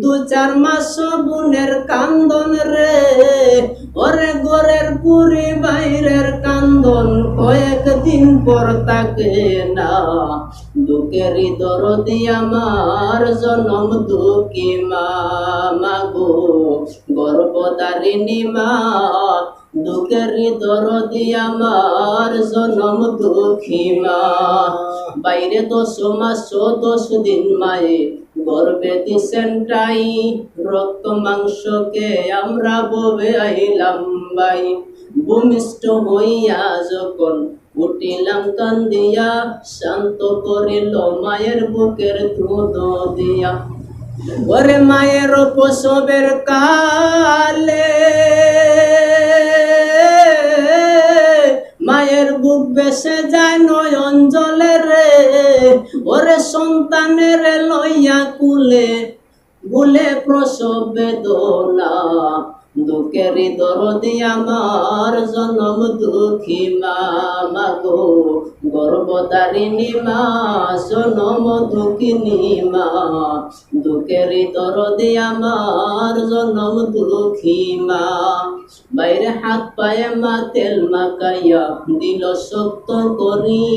দু চার মাস বোনের কান্দন রে। ওরে গোরের পুরি বাইরের কান্দন, কয়েকদিন পর তাকে না। দুঃখেরই দরদি আমার জনম দুঃখী মা মাগো গর্ভদারিণী মা দুঃখেরই দরদি আমার জনম দুঃখী মা। বাইরে দশ মাস, দশ দিন মায়ে গর্বে দিছেন টাই রক্ত মাংসকে আমরা ববে আইলাম বাই। ভূমিষ্ঠ হইয়া যখন উঠিলাম কান্দিয়া শান্ত করিল মায়ের বুকের দুধ দিয়া। ওরে মায়ের প্রসবের কালে বুক বেসে যায় নয়ন জলে রে। ওরে সন্তানের লইয়া কুলে ভুলে প্রসব বেদনা। দুঃখেরই দরদি আমার জনম দুঃখী মা মাগো। গর্ভদারিণী মা জনম দুঃখিনী মা। দুঃখেরই দরদি আমার জনম দুঃখী মা। বাইরে হাত পায়ে মা, তেল মাকাইয়া দিল শক্ত করি।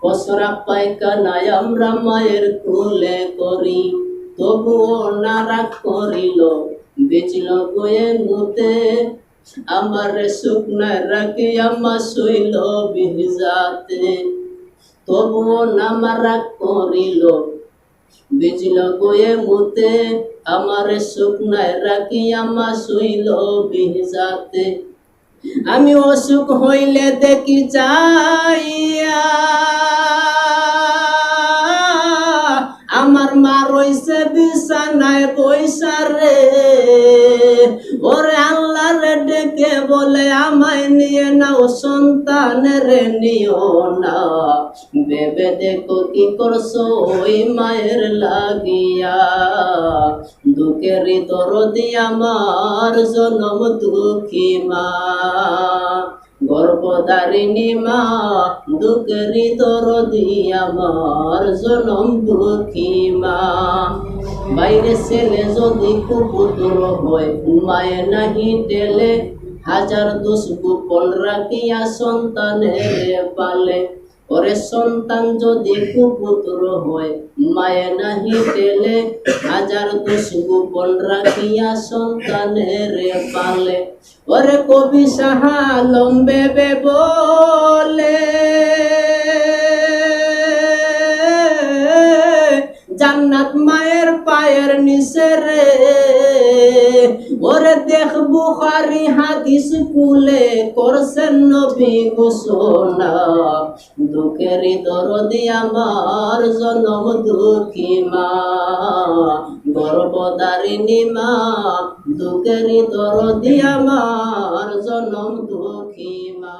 পসরা পায়খানায় আমরা মায়ের কুলে করি। তবুও নারাক করিল বেচল গয়ে মুতে আমার শুকনায় রাখি, আমার শৈল বিজাতে তবুও নামারাক করিল, বেচল গয়ে মুতে আমার শুকনায় রাখি, আমার শৈল বিজাতে আমি অসুখ হইলে দেখি যাইয়া বিছানায় পয়সা রে। ওরে আল্লাহ রে ডেকে বলে, আমায় নিয়ে নাও, সন্তানের নিও না। ভেবে দেখো কি করছ, ওই মায়ের লাগিয়া। দুঃখের দরদি আমার জনম দুঃখী মা। গর্ভধারিণী মা দুঃখের দরদি আমার জনম দুঃখী মা। বাইরে ছেলে যদি কুপুত্র হয়। মায়ে নাহি টেলে, হাজার দোষ গোপন রাখিয়া সন্তানের পালে। ওরে সন্তান যদি কুপুত্র হয় মায়ে নাহি টেলে, হাজার দোষ গোপন রাখিয়া সন্তানের পালে। ওরে কবি সাহা লম্বে বে জান্নাত মায়ের পায়ের নিচে রে। ওরে দেখ বুখারি হাদিস কুলে করছেন নবী ঘোষণা। দুঃখেরই দরদি আমার জনম দুঃখী মা। গর্ভদারিণী মা দুঃখেরই দরদি আমার জনম দুঃখী মা।